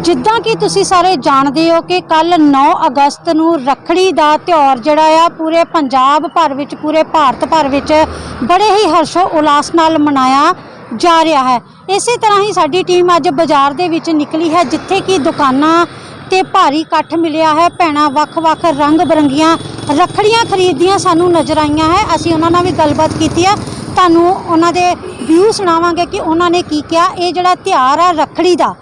ਜਿੱਦਾਂ ਕਿ ਤੁਸੀਂ ਸਾਰੇ ਜਾਣਦੇ ਹੋ ਕਿ ਕੱਲ 9 ਅਗਸਤ ਨੂੰ ਰੱਖੜੀ ਦਾ ਤਿਉਹਾਰ ਜਿਹੜਾ ਆ, ਪੂਰੇ ਪੰਜਾਬ ਭਰ ਵਿੱਚ, ਪੂਰੇ ਭਾਰਤ ਭਰ ਵਿੱਚ ਬੜੇ ਹੀ ਹਰਸ਼ੋ ਉਲਾਸ ਨਾਲ ਮਨਾਇਆ ਜਾ ਰਿਹਾ ਹੈ। ਇਸੇ ਤਰ੍ਹਾਂ ਹੀ ਸਾਡੀ ਟੀਮ ਅੱਜ ਬਾਜ਼ਾਰ ਦੇ ਵਿੱਚ ਨਿਕਲੀ ਹੈ, ਜਿੱਥੇ ਕਿ ਦੁਕਾਨਾਂ ਤੇ ਭਾਰੀ ਇਕੱਠ ਮਿਲਿਆ ਹੈ। ਭੈਣਾਂ ਵੱਖ-ਵੱਖ ਰੰਗ ਬਰੰਗੀਆਂ ਰੱਖੜੀਆਂ ਖਰੀਦਦੀਆਂ ਸਾਨੂੰ ਨਜ਼ਰ ਆਈਆਂ ਹੈ। ਅਸੀਂ ਉਹਨਾਂ ਨਾਲ ਵੀ ਗੱਲਬਾਤ ਕੀਤੀ ਹੈ ਤੁਹਾਨੂੰ ਉਹਨਾਂ ਦੇ ਵਿਊ ਸੁਣਾਵਾਂਗੇ ਕਿ ਉਹਨਾਂ ਨੇ ਕੀ ਕਿਹਾ। ਇਹ ਜਿਹੜਾ ਤਿਉਹਾਰ ਆ ਰੱਖੜੀ ਦਾ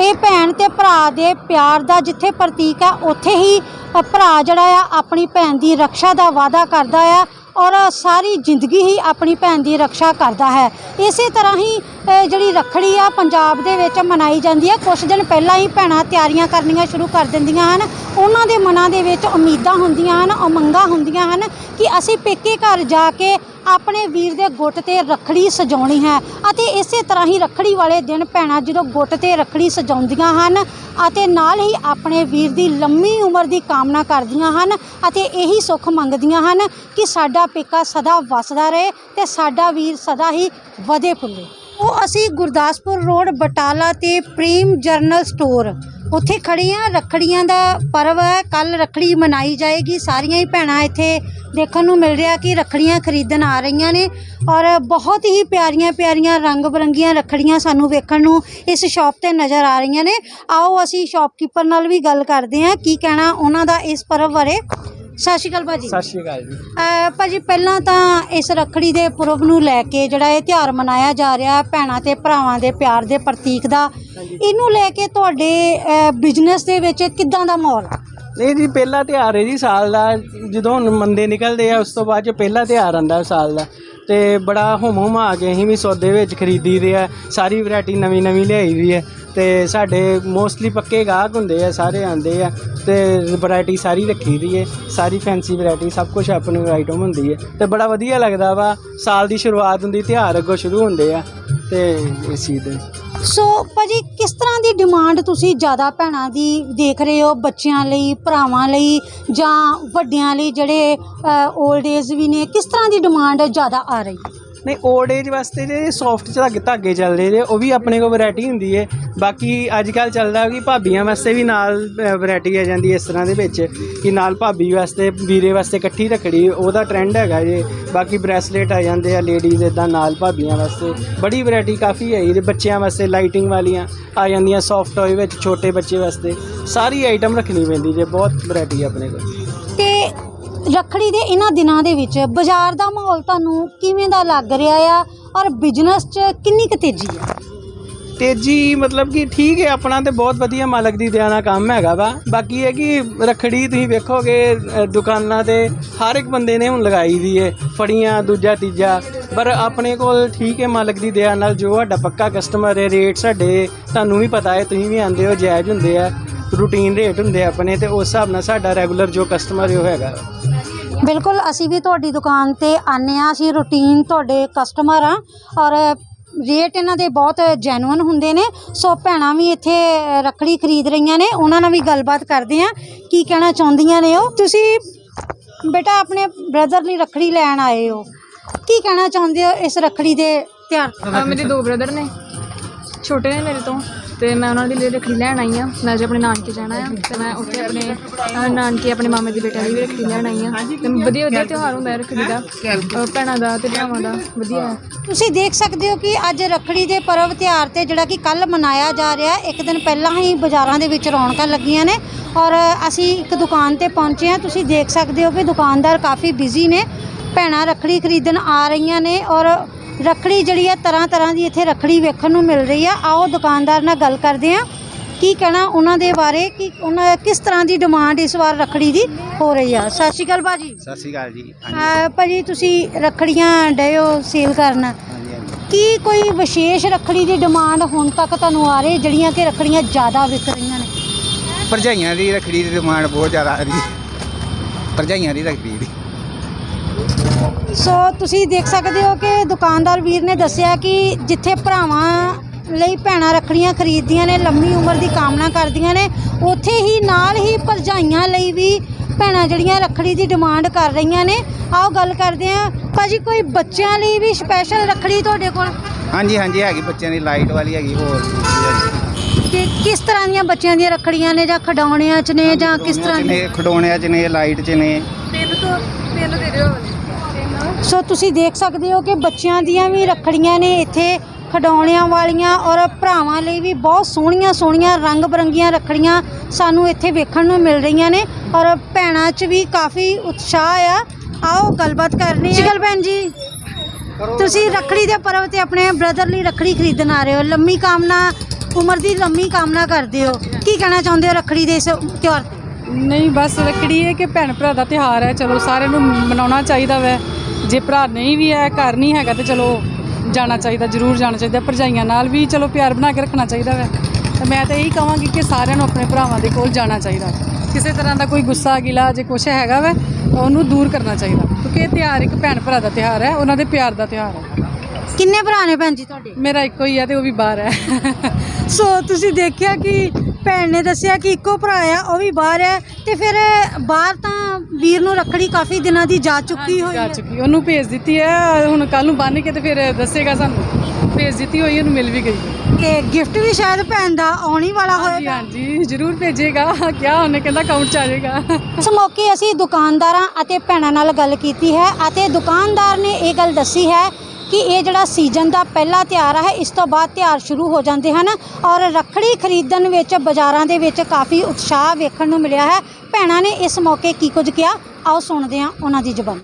ਇਹ ਭੈਣ ਤੇ ਭਰਾ ਦੇ ਪਿਆਰ ਦਾ ਜਿੱਥੇ ਪ੍ਰਤੀਕ ਹੈ ਉੱਥੇ ਹੀ ਭਰਾ ਜਿਹੜਾ ਆ, ਆਪਣੀ ਭੈਣ ਦੀ ਰੱਖਿਆ ਦਾ ਵਾਅਦਾ ਕਰਦਾ ਆ ਔਰ ਸਾਰੀ ਜ਼ਿੰਦਗੀ ਹੀ ਆਪਣੀ ਭੈਣ ਦੀ ਰੱਖਿਆ ਕਰਦਾ ਹੈ। ਇਸੇ ਤਰ੍ਹਾਂ ਹੀ ਜਿਹੜੀ ਰੱਖੜੀ ਆ, ਪੰਜਾਬ ਦੇ ਵਿੱਚ ਮਨਾਈ ਜਾਂਦੀ ਹੈ ਕੁਝ ਦਿਨ ਪਹਿਲਾਂ ਹੀ ਭੈਣਾਂ ਤਿਆਰੀਆਂ ਕਰਨੀਆਂ ਸ਼ੁਰੂ ਕਰ ਦਿੰਦੀਆਂ ਹਨ। ਉਹਨਾਂ ਦੇ ਮਨਾਂ ਦੇ ਵਿੱਚ ਉਮੀਦਾਂ ਹੁੰਦੀਆਂ ਹਨ, ਉਮੰਗਾਂ ਹੁੰਦੀਆਂ ਹਨ ਕਿ ਅਸੀਂ ਪੇਕੇ ਘਰ ਜਾ ਕੇ ਆਪਣੇ ਵੀਰ ਦੇ ਗੁੱਟ ਤੇ ਰੱਖੜੀ ਸਜਾਉਣੀ ਹੈ ਅਤੇ ਇਸੇ ਤਰ੍ਹਾਂ ਹੀ ਰੱਖੜੀ ਵਾਲੇ ਦਿਨ ਭੈਣਾਂ ਜਦੋਂ ਗੁੱਟ ਤੇ ਰੱਖੜੀ ਸਜਾਉਂਦੀਆਂ ਹਨ ਅਤੇ ਨਾਲ ਹੀ ਆਪਣੇ ਵੀਰ ਦੀ ਲੰਮੀ ਉਮਰ ਦੀ ਕਾਮਨਾ ਕਰਦੀਆਂ ਹਨ ਅਤੇ ਇਹੀ ਸੁੱਖ ਮੰਗਦੀਆਂ ਹਨ ਕਿ ਸਾਡਾ ਪੇਕਾ ਸਦਾ ਵਸਦਾ ਰਹੇ ਤੇ ਸਾਡਾ ਵੀਰ ਸਦਾ ਹੀ ਵਧੇ ਫੁੱਲੇ। ਉਹ ਅਸੀਂ ਗੁਰਦਾਸਪੁਰ ਰੋਡ, ਬਟਾਲਾ ਤੇ ਪ੍ਰੇਮ ਜਰਨਲ ਸਟੋਰ। ਉੱਥੇ ਖੜੇ ਆ ਰੱਖੜੀਆਂ ਦਾ ਪਰਵ ਹੈ। ਕੱਲ ਰੱਖੜੀ ਮਨਾਈ ਜਾਏਗੀ। ਸਾਰੀਆਂ ਹੀ ਭੈਣਾਂ ਇੱਥੇ ਦੇਖਣ ਨੂੰ ਮਿਲ ਰਿਹਾ ਕਿ ਰੱਖੜੀਆਂ ਖਰੀਦਣ ਆ ਰਹੀਆਂ ਨੇ ਔਰ ਬਹੁਤ ਹੀ ਪਿਆਰੀਆਂ ਪਿਆਰੀਆਂ ਰੰਗ ਬਰੰਗੀਆਂ ਰੱਖੜੀਆਂ ਸਾਨੂੰ ਵੇਖਣ ਨੂੰ ਇਸ ਸ਼ਾਪ ਤੇ ਨਜ਼ਰ ਆ ਰਹੀਆਂ ਨੇ। ਆਓ ਅਸੀਂ ਸ਼ਾਪਕੀਪਰ ਨਾਲ ਵੀ ਗੱਲ ਕਰਦੇ ਹਾਂ। ਕੀ ਕਹਿਣਾ ਉਹਨਾਂ ਦਾ ਇਸ ਪਰਵ ਬਾਰੇ? ਸਤਿ ਸ਼੍ਰੀ ਅਕਾਲ ਭਾਜੀ। ਸਤਿ ਸ਼੍ਰੀ ਅਕਾਲ ਜੀ। ਅਹ ਭਾਜੀ ਪਹਿਲਾਂ ਤਾਂ ਇਸ ਰੱਖੜੀ ਦੇ ਪੁਰਬ ਨੂੰ ਲੈ ਕੇ ਜਿਹੜਾ ਇਹ ਤਿਉਹਾਰ ਮਨਾਇਆ ਜਾ ਰਿਹਾ ਹੈ, ਭੈਣਾਂ ਤੇ ਭਰਾਵਾਂ ਦੇ ਪਿਆਰ ਦੇ ਪ੍ਰਤੀਕ ਦਾ ਇਹਨੂੰ ਲੈ ਕੇ ਤੁਹਾਡੇ ਬਿਜ਼ਨਸ ਦੇ ਵਿੱਚ ਕਿੱਦਾਂ ਦਾ ਮਾਹੌਲ? ਹੈ? ਇਹ ਜੀ ਪਹਿਲਾ ਤਿਉਹਾਰ ਹੈ ਜੀ ਸਾਲ ਦਾ। ਜਦੋਂ ਹੁਣ ਮੰਦੇ ਨਿਕਲਦੇ ਆ ਉਸ ਤੋਂ ਬਾਅਦ ਚ ਪਹਿਲਾ ਤਿਉਹਾਰ ਆਂਦਾ ਸਾਲ ਦਾ। ਅਤੇ ਬੜਾ ਹੁਮ ਹੁਮ ਆ ਕੇ ਅਸੀਂ ਵੀ ਸੌਦੇ ਵਿੱਚ ਖਰੀਦੀ ਦੇ ਆ। ਸਾਰੀ ਵਰਾਇਟੀ ਨਵੀਂ ਨਵੀਂ ਲਿਆਈ ਦੀ ਹੈ ਅਤੇ ਸਾਡੇ ਮੋਸਟਲੀ ਪੱਕੇ ਗਾਹਕ ਹੁੰਦੇ ਆ, ਸਾਰੇ ਆਉਂਦੇ ਆ। ਅਤੇ ਵਰਾਇਟੀ ਸਾਰੀ ਰੱਖੀ ਦੀ ਹੈ ਸਾਰੀ ਫੈਂਸੀ ਵਰਾਇਟੀ ਸਭ ਕੁਝ ਆਪਣੀ ਆਈਟਮ ਹੁੰਦੀ ਹੈ ਅਤੇ ਬੜਾ ਵਧੀਆ ਲੱਗਦਾ ਵਾ। ਸਾਲ ਦੀ ਸ਼ੁਰੂਆਤ ਹੁੰਦੀ, ਤਿਉਹਾਰ ਅੱਗੋਂ ਸ਼ੁਰੂ ਹੁੰਦੇ ਆ। ਅਤੇ ਇਸ ਚੀਜ਼ ਦੇ ਸੋ ਭਾਜੀ, ਕਿਸ ਤਰ੍ਹਾਂ ਦੀ ਡਿਮਾਂਡ ਤੁਸੀਂ ਜ਼ਿਆਦਾ ਭੈਣਾਂ ਦੀ ਦੇਖ ਰਹੇ ਹੋ ਬੱਚਿਆਂ ਲਈ, ਭਰਾਵਾਂ ਲਈ ਜਾਂ ਵੱਡਿਆਂ ਲਈ ਜਿਹੜੇ 올ਡ ਏਜ ਵੀ ਨੇ? ਕਿਸ ਤਰ੍ਹਾਂ ਦੀ ਡਿਮਾਂਡ ਜ਼ਿਆਦਾ ਆ ਰਹੀ? ਨਹੀਂ ਓਲਡ ਏਜ ਵਾਸਤੇ ਜਿਹੜੇ ਸੌਫਟ ਧਾਗੇ ਧਾਗੇ ਚੱਲਦੇ ਜੇ ਉਹ ਵੀ ਆਪਣੇ ਕੋਲ ਵੈਰਾਈਟੀ ਹੁੰਦੀ ਹੈ ਬਾਕੀ ਅੱਜ ਕੱਲ ਚੱਲਦਾ ਕਿ ਭਾਬੀਆਂ ਵਾਸਤੇ ਵੀ ਨਾਲ ਵੈਰਾਈਟੀ ਆ ਜਾਂਦੀ ਇਸ ਤਰ੍ਹਾਂ ਦੇ ਵਿੱਚ, ਕਿ ਨਾਲ ਭਾਬੀ ਵਾਸਤੇ, ਵੀਰੇ ਵਾਸਤੇ ਇਕੱਠੀ ਰੱਖੜੀ ਉਹਦਾ ਟ੍ਰੈਂਡ ਹੈਗਾ ਜੇ। ਬਾਕੀ ਬ੍ਰੈਸਲੇਟ ਆ ਜਾਂਦੇ ਆ ਲੇਡੀਜ਼ ਇਦਾਂ ਨਾਲ ਭਾਬੀਆਂ ਵਾਸਤੇ। ਬੜੀ ਵੈਰਾਈਟੀ ਕਾਫੀ ਹੈ ਇਹਦੇ ਬੱਚਿਆਂ ਵਾਸਤੇ ਲਾਈਟਿੰਗ ਵਾਲੀਆਂ, ਆ ਜਾਂਦੀਆਂ ਸੌਫਟ ਟੋਏ ਵਿੱਚ ਛੋਟੇ ਬੱਚੇ ਵਾਸਤੇ। ਸਾਰੀ ਆਈਟਮ ਰੱਖਣੀ ਪੈਂਦੀ ਜੇ, ਬਹੁਤ ਵੈਰਾਈਟੀ ਆਪਣੇ ਕੋਲ। ਰੱਖੜੀ ਦੇ ਇਹਨਾਂ ਦਿਨਾਂ ਦੇ ਵਿੱਚ ਬਾਜ਼ਾਰ ਦਾ ਮਾਹੌਲ ਤੁਹਾਨੂੰ ਕਿਵੇਂ ਦਾ ਲੱਗ ਰਿਹਾ ਆ ਔਰ ਬਿਜ਼ਨਸ 'ਚ ਕਿੰਨੀ ਕੁ ਤੇਜ਼ੀ ਆ? ਤੇਜ਼ੀ ਮਤਲਬ ਕਿ ਠੀਕ ਹੈ ਆਪਣਾ ਤੇ ਬਹੁਤ ਵਧੀਆ ਮਾਲਕ ਦੀ ਦਇਆ ਨਾਲ ਕੰਮ ਹੈਗਾ ਵਾ। ਬਾਕੀ ਇਹ ਕਿ ਰਖੜੀ ਤੁਸੀਂ ਵੇਖੋਗੇ ਅ, ਦੁਕਾਨਾਂ ਤੇ ਹਰ ਇੱਕ ਬੰਦੇ ਨੇ ਹੁਣ ਲਗਾਈ ਦੀ ਹੈ ਫੜੀਆਂ ਦੂਜਾ ਤੀਜਾ। ਪਰ ਆਪਣੇ ਕੋਲ ਠੀਕ ਹੈ ਮਾਲਕ ਦੀ ਦਇਆ ਨਾਲ ਜੋ ਸਾਡਾ ਪੱਕਾ ਕਸਟਮਰ ਹੈ ਰੇਟ ਸਾਡੇ ਤੁਹਾਨੂੰ ਵੀ ਪਤਾ ਹੈ ਤੁਸੀਂ ਵੀ ਆਂਦੇ ਹੋ ਜਾਇਜ਼ ਹੁੰਦੇ ਆ ਰੂਟੀਨ ਰੇਟ ਹੁੰਦੇ ਆ ਆਪਣੇ ਤੇ ਉਸ ਹਿਸਾਬ ਨਾਲ ਸਾਡਾ ਰੈਗੂਲਰ ਜੋ ਕਸਟਮਰ ਹੈ ਉਹ ਹੈਗਾ। ਬਿਲਕੁਲ, ਅਸੀਂ ਵੀ ਤੁਹਾਡੀ ਦੁਕਾਨ ਤੇ ਆਨੇ ਆ ਅਸੀਂ ਰੂਟੀਨ ਤੁਹਾਡੇ ਕਸਟਮਰ ਆ ਔਰ ਰੇਟ ਇਹਨਾਂ ਦੇ ਬਹੁਤ ਜੈਨੂਇਨ ਹੁੰਦੇ ਨੇ। ਸੋ ਭੈਣਾਂ ਵੀ ਇੱਥੇ ਰੱਖੜੀ ਖਰੀਦ ਰਹੀਆਂ ਨੇ। ਉਹਨਾਂ ਨਾਲ ਵੀ ਗੱਲਬਾਤ ਕਰਦੇ ਆ ਕੀ ਕਹਿਣਾ ਚਾਹੁੰਦੀਆਂ ਨੇ ਉਹ? ਤੁਸੀਂ ਬੇਟਾ, ਆਪਣੇ ਬ੍ਰਦਰ ਲਈ ਰੱਖੜੀ ਲੈਣ ਆਏ ਹੋ। ਕੀ ਕਹਿਣਾ ਚਾਹੁੰਦੇ ਹੋ ਇਸ ਰੱਖੜੀ ਦੇ ਤਿਉਹਾਰ? ਮੇਰੇ ਦੋ ਬ੍ਰਦਰ ਨੇ। ਛੋਟੇ ਨੇ ਮੇਰੇ ਤੋਂ ਤੇ ਮੈਂ ਉਹਨਾਂ ਦੇ ਲਈ ਰੱਖੜੀ ਲੈਣ ਆਈ ਆ ਮੈਂ ਅੱਜ ਆਪਣੇ ਨਾਨਕੇ ਜਾਣਾ ਆ ਤੇ ਮੈਂ ਉੱਥੇ ਆਪਣੇ, ਅਹ, ਨਾਨਕੇ ਆਪਣੇ ਮਾਮੇ ਦੀ ਬੇਟੇ ਦੀ ਵੀ ਰੱਖੜੀ ਲੈਣ ਆਈ ਆ ਤੇ ਵਧੀਆ ਵਧੀਆ ਤਿਉਹਾਰ ਹੁੰਦਾ ਹੈ ਰੱਖੜੀ ਦਾ, ਅਹ, ਭੈਣਾਂ ਦਾ ਤੇ ਭਰਾਵਾਂ ਦਾ, ਵਧੀਆ ਹੈ। ਤੁਸੀਂ ਦੇਖ ਸਕਦੇ ਹੋ ਕਿ ਅੱਜ ਰੱਖੜੀ ਦੇ ਪਰਵ ਤਿਉਹਾਰ ਤੇ ਜਿਹੜਾ ਕਿ ਕੱਲ ਮਨਾਇਆ ਜਾ ਰਿਹਾ, ਇੱਕ ਦਿਨ ਪਹਿਲਾਂ ਹੀ ਬਾਜ਼ਾਰਾਂ ਦੇ ਵਿੱਚ ਰੌਣਕਾਂ ਲੱਗੀਆਂ ਨੇ ਔਰ ਅਸੀਂ ਇੱਕ ਦੁਕਾਨ ਤੇ ਪਹੁੰਚੇ ਹਾਂ। ਤੁਸੀਂ ਦੇਖ ਸਕਦੇ ਹੋ ਕਿ ਦੁਕਾਨਦਾਰ ਕਾਫੀ ਬਿਜ਼ੀ ਨੇ, ਭੈਣਾਂ ਰੱਖੜੀ ਖਰੀਦਣ ਆ ਰਹੀਆਂ ਨੇ ਔਰ ਰੱਖੜੀ ਜਿਹੜੀ ਆ ਤਰ੍ਹਾਂ ਤਰ੍ਹਾਂ ਦੀ ਇੱਥੇ ਰੱਖੜੀ ਵੇਖਣ ਨੂੰ ਮਿਲ ਰਹੀ ਆ। ਆਓ ਦੁਕਾਨਦਾਰ ਨਾਲ ਗੱਲ ਕਰਦੇ ਹਾਂ ਕੀ ਕਹਿਣਾ ਉਹਨਾਂ ਦੇ ਬਾਰੇ ਕਿ ਉਹਨਾਂ ਕਿਸ ਤਰ੍ਹਾਂ ਦੀ ਡਿਮਾਂਡ ਇਸ ਵਾਰ ਰੱਖੜੀ ਦੀ ਹੋ ਰਹੀ ਆ। ਸਤਿ ਸ਼੍ਰੀ ਅਕਾਲ ਭਾਜੀ। ਸਤਿ ਸ਼੍ਰੀ ਅਕਾਲ ਜੀ। ਅਹ ਭਾਜੀ ਤੁਸੀਂ ਰੱਖੜੀਆਂ ਡਿਓ ਸੇਲ ਕਰਨ। ਕੀ ਕੋਈ ਵਿਸ਼ੇਸ਼ ਰੱਖੜੀ ਦੀ ਡਿਮਾਂਡ ਹੁਣ ਤੱਕ ਤੁਹਾਨੂੰ ਆ ਰਹੀ ਜਿਹੜੀਆਂ ਕਿ ਰੱਖੜੀਆਂ ਜ਼ਿਆਦਾ ਵਿਕ ਰਹੀਆਂ ਨੇ? ਭਰਜਾਈਆਂ ਦੀ ਰੱਖੜੀ ਦੀ ਡਿਮਾਂਡ ਬਹੁਤ ਜ਼ਿਆਦਾ ਆ ਰਹੀ। ਹੈ ਭਰਜਾਈਆਂ ਦੀ ਰੱਖੜੀ ਦੀ। ਸੋ ਤੁਸੀਂ ਦੇਖ ਸਕਦੇ ਹੋ ਕਿ ਦੁਕਾਨਦਾਰ ਵੀਰ ਨੇ ਦੱਸਿਆ ਕਿ ਜਿੱਥੇ ਭਰਾਵਾਂ ਲਈ ਭੈਣਾਂ ਰੱਖੜੀਆਂ ਖਰੀਦਦੀਆਂ ਨੇ ਲੰਮੀ ਉਮਰ ਦੀ ਕਾਮਨਾ ਕਰਦੀਆਂ ਨੇ ਉੱਥੇ ਹੀ ਨਾਲ ਹੀ ਭਰਜਾਈਆਂ ਲਈ ਵੀ ਭੈਣਾਂ ਜਿਹੜੀਆਂ ਰੱਖੜੀ ਦੀ ਡਿਮਾਂਡ ਕਰ ਰਹੀਆਂ ਨੇ। ਆਓ ਗੱਲ ਕਰਦੇ ਹਾਂ ਭਾਜੀ ਕੋਈ ਬੱਚਿਆਂ ਲਈ ਵੀ ਸਪੈਸ਼ਲ ਰੱਖੜੀ ਤੁਹਾਡੇ ਕੋਲ? ਹਾਂਜੀ ਹਾਂਜੀ ਹੈਗੀ ਬੱਚਿਆਂ ਦੀ ਲਾਈਟ ਵਾਲੀ ਹੈਗੀ ਹੋਰ ਕਿ ਕਿਸ ਤਰ੍ਹਾਂ ਦੀਆਂ ਬੱਚਿਆਂ ਦੀਆਂ ਰੱਖੜੀਆਂ ਨੇ ਜਾਂ ਖਿਡੌਣਿਆਂ 'ਚ ਨੇ ਜਾਂ ਕਿਸ ਤਰ੍ਹਾਂ ਨੇ ਖਡੋਣਿਆਂ ਚ ਨੇ ਲਾਈਟ ਚ ਨੇ। ਤਿੰਨ ਤੋਂ ਤਿੰਨ ਦੇ ਦਿਓ। ਸੋ ਤੁਸੀਂ ਦੇਖ ਸਕਦੇ ਹੋ ਕਿ ਬੱਚਿਆਂ ਦੀਆਂ ਵੀ ਰੱਖੜੀਆਂ ਨੇ ਇੱਥੇ ਖਿਡੌਣਿਆਂ ਵਾਲੀਆਂ ਔਰ ਭਰਾਵਾਂ ਲਈ ਵੀ ਬਹੁਤ ਸੋਹਣੀਆਂ ਸੋਹਣੀਆਂ ਰੰਗ ਬਰੰਗੀਆਂ ਰੱਖੜੀਆਂ ਸਾਨੂੰ ਇੱਥੇ ਵੇਖਣ ਨੂੰ ਮਿਲ ਰਹੀਆਂ ਨੇ ਔਰ ਭੈਣਾਂ 'ਚ ਵੀ ਕਾਫੀ ਉਤਸ਼ਾਹ ਆ। ਆਓ ਗੱਲਬਾਤ ਕਰਨੀ ਹੈ। ਗੱਲ ਭੈਣ ਜੀ। ਤੁਸੀਂ ਰੱਖੜੀ ਦੇ ਪਰਵ ਤੇ ਆਪਣੇ ਬ੍ਰਦਰ ਲਈ ਰੱਖੜੀ ਖਰੀਦਣ ਆ ਰਹੇ ਹੋ। ਲੰਮੀ ਕਾਮਨਾ ਉਮਰ ਦੀ ਲੰਮੀ ਕਾਮਨਾ ਕਰਦੇ ਹੋ। ਕੀ ਕਹਿਣਾ ਚਾਹੁੰਦੇ ਹੋ ਰੱਖੜੀ ਦੇ ਇਸ ਤਿਉਹਾਰ ਤੇ? ਨਹੀਂ ਬਸ ਰੱਖੜੀ ਇਹ ਕਿ ਭੈਣ ਭਰਾ ਦਾ ਤਿਉਹਾਰ ਹੈ। ਚਲੋ ਸਾਰਿਆਂ ਨੂੰ ਮਨਾਉਣਾ ਚਾਹੀਦਾ ਵੈ। ਜੇ ਭਰਾ ਨਹੀਂ ਵੀ ਹੈ ਘਰ ਨਹੀਂ ਹੈਗਾ ਤੇ ਚਲੋ ਜਾਣਾ ਚਾਹੀਦਾ ਜ਼ਰੂਰ ਜਾਣਾ ਚਾਹੀਦਾ। ਭਰਜਾਈਆਂ ਨਾਲ ਵੀ ਚਲੋ ਪਿਆਰ ਬਣਾ ਕੇ ਰੱਖਣਾ ਚਾਹੀਦਾ ਵੈ। ਤੇ ਮੈਂ ਤਾਂ ਇਹੀ ਕਹਾਂਗੀ ਕਿ ਸਾਰਿਆਂ ਨੂੰ ਆਪਣੇ ਭਰਾਵਾਂ ਦੇ ਕੋਲ ਜਾਣਾ ਚਾਹੀਦਾ। ਕਿਸੇ ਤਰ੍ਹਾਂ ਦਾ ਕੋਈ ਗੁੱਸਾ ਗਿਲਾ ਜੇ ਕੁਛ ਹੈਗਾ ਵੈ ਉਹਨੂੰ ਦੂਰ ਕਰਨਾ ਚਾਹੀਦਾ। ਕਿਉਂਕਿ ਇਹ ਤਿਉਹਾਰ ਇੱਕ ਭੈਣ ਭਰਾ ਦਾ ਤਿਉਹਾਰ ਹੈ ਉਹਨਾਂ ਦੇ ਪਿਆਰ ਦਾ ਤਿਉਹਾਰ ਹੈ। ਕਿੰਨੇ ਭਰਾ ਨੇ ਭੈਣ ਜੀ ਤੁਹਾਡੇ? ਮੇਰਾ ਇੱਕੋ ਹੀ ਹੈ ਤੇ ਉਹ ਵੀ ਬਾਹਰ ਹੈ। ਸੋ ਤੁਸੀਂ ਦੇਖਿਆ ਕਿ ਭੈਣ ਨੇ ਦੱਸਿਆ ਕਿ ਇੱਕੋ ਭਰਾ ਆ ਉਹ ਵੀ ਬਾਹਰ ਹੈ ਤੇ ਫਿਰ ਬਾਹਰ ਤਾਂ ਵੀਰ ਨੂੰ ਰੱਖੜੀ ਕਾਫੀ ਦਿਨਾਂ ਦੀ ਜਾ ਚੁੱਕੀ ਹੋਈ ਜਾ ਹੈ। ਚੁੱਕੀ ਉਹਨੂੰ ਭੇਜ ਦਿੱਤੀ ਹੈ ਹੁਣ ਕੱਲ ਨੂੰ ਬੰਨ ਕੇ ਤੇ ਫਿਰ ਦੱਸੇਗਾ ਸਾਨੂੰ। ਭੇਜ ਦਿੱਤੀ ਹੋਈ ਉਹਨੂੰ ਮਿਲ ਵੀ ਗਈ। ਤੇ ਗਿਫਟ ਵੀ ਸ਼ਾਇਦ ਭੈਣ ਦਾ ਆਉਣ ਹੀ ਵਾਲਾ ਹਾਂਜੀ ਹੋਏਗਾ। ਹਾਂਜੀ ਜ਼ਰੂਰ ਭੇਜੇਗਾ। ਕਿਆ ਉਹਨੇ ਕਹਿੰਦਾ ਅਕਾਊਂਟ ਚ ਆ ਜਾਏਗਾ। ਇਸ ਮੌਕੇ ਅਸੀਂ ਦੁਕਾਨਦਾਰਾਂ ਅਤੇ ਭੈਣਾਂ ਨਾਲ ਗੱਲ ਕੀਤੀ ਹੈ ਅਤੇ ਦੁਕਾਨਦਾਰ ਨੇ ਇਹ ਗੱਲ ਦੱਸੀ ਹੈ ਕਿ ਇਹ ਜਿਹੜਾ ਸੀਜ਼ਨ ਦਾ ਪਹਿਲਾ ਤਿਉਹਾਰ ਹੈ ਇਸ ਤੋਂ ਬਾਅਦ ਤਿਉਹਾਰ ਸ਼ੁਰੂ ਹੋ ਜਾਂਦੇ ਹਨ ਔਰ ਰੱਖੜੀ ਖਰੀਦਣ ਵਿੱਚ, ਬਾਜ਼ਾਰਾਂ ਦੇ ਵਿੱਚ ਕਾਫੀ ਉਤਸ਼ਾਹ ਵੇਖਣ ਨੂੰ ਮਿਲਿਆ ਹੈ। ਭੈਣਾਂ ਨੇ ਇਸ ਮੌਕੇ ਕੀ ਕੁਝ ਕਿਹਾ? ਆਓ ਸੁਣਦੇ ਹਾਂ ਉਹਨਾਂ ਦੀ ਜ਼ੁਬਾਨ।